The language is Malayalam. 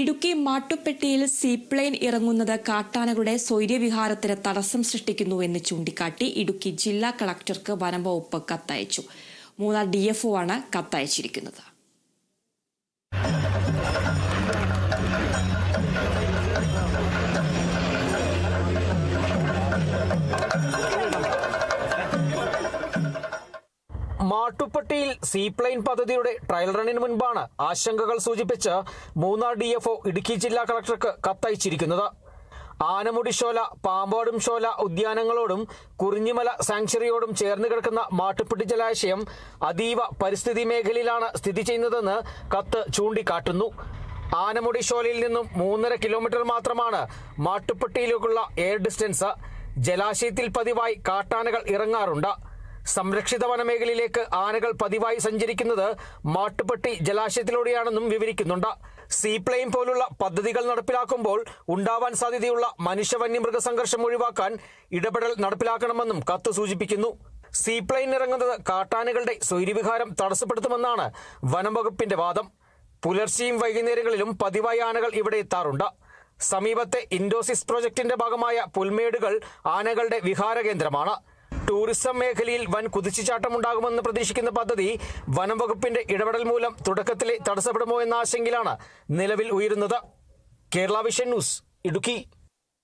ഇടുക്കി മാട്ടുപ്പെട്ടിയിൽ സീപ്ലെയിൻ ഇറങ്ങുന്നത് കാട്ടാനകളുടെ സ്വൈര്യവിഹാരത്തിന് തടസ്സം സൃഷ്ടിക്കുന്നുവെന്ന് ചൂണ്ടിക്കാട്ടി ഇടുക്കി ജില്ലാ കളക്ടർക്ക് വനം വകുപ്പ് കത്തയച്ചു. മൂന്നാർ ഡി ഡിഎഫ്ഒ ആണ് കത്തയച്ചിരിക്കുന്നത്. മാട്ടുപ്പെട്ടിയിൽ സീപ്ലെയിൻ പദ്ധതിയുടെ ട്രയൽ റണ്ണിന് മുൻപാണ് ആശങ്കകൾ സൂചിപ്പിച്ച് മൂന്നാർ ഡി എഫ് ഇടുക്കി ജില്ലാ കളക്ടർക്ക് കത്തയച്ചിരിക്കുന്നത്. ആനമുടി ഷോല പാമ്പാടും ഷോല ഉദ്യാനങ്ങളോടും കുറിഞ്ഞിമല സാങ്ച്വറിയോടും ചേർന്ന് കിടക്കുന്ന മാട്ടുപ്പെട്ടി ജലാശയം അതീവ പരിസ്ഥിതി മേഖലയിലാണ് സ്ഥിതി ചെയ്യുന്നതെന്ന് കത്ത് ചൂണ്ടിക്കാട്ടുന്നു. ആനമുടി ഷോലയിൽ നിന്നും മൂന്നര കിലോമീറ്റർ മാത്രമാണ് മാട്ടുപ്പെട്ടിയിലേക്കുള്ള എയർ ഡിസ്റ്റൻസ്. ജലാശയത്തിൽ പതിവായി കാട്ടാനകൾ ഇറങ്ങാറുണ്ട്. സംരക്ഷിത വനമേഖലയിലേക്ക് ആനകൾ പതിവായി സഞ്ചരിക്കുന്നത് മാട്ടുപ്പെട്ടി ജലാശയത്തിലൂടെയാണെന്നും വിവരിക്കുന്നുണ്ട്. സീപ്ലെയിൻ പോലുള്ള പദ്ധതികൾ നടപ്പിലാക്കുമ്പോൾ ഉണ്ടാവാൻ സാധ്യതയുള്ള മനുഷ്യ വന്യമൃഗ സംഘർഷം ഒഴിവാക്കാൻ ഇടപെടൽ നടപ്പിലാക്കണമെന്നും കത്ത് സൂചിപ്പിക്കുന്നു. സീപ്ലെയിൻ ഇറങ്ങുന്നത് കാട്ടാനകളുടെ സ്വൈര്യവിഹാരം തടസ്സപ്പെടുത്തുമെന്നാണ് വനം വകുപ്പിന്റെ വാദം. പുലർച്ചെയും വൈകുന്നേരങ്ങളിലും പതിവായി ആനകൾ ഇവിടെ എത്താറുണ്ട്. സമീപത്തെ ഇൻഡോസിസ് പ്രോജക്ടിന്റെ ഭാഗമായ പുൽമേടുകൾ ആനകളുടെ വിഹാര കേന്ദ്രമാണ് ടൂറിസം മേഖലയിൽ വൻ കുതിച്ചുചാട്ടമുണ്ടാകുമെന്ന് പ്രതീക്ഷിക്കുന്ന പദ്ധതി വനം വകുപ്പിന്റെ ഇടപെടൽ മൂലം തുടക്കത്തിലെ തടസ്സപ്പെടുമോ എന്ന ആശങ്കയിലാണ് നിലവിൽ ഉയരുന്നത്. Kerala Vision News Idukki.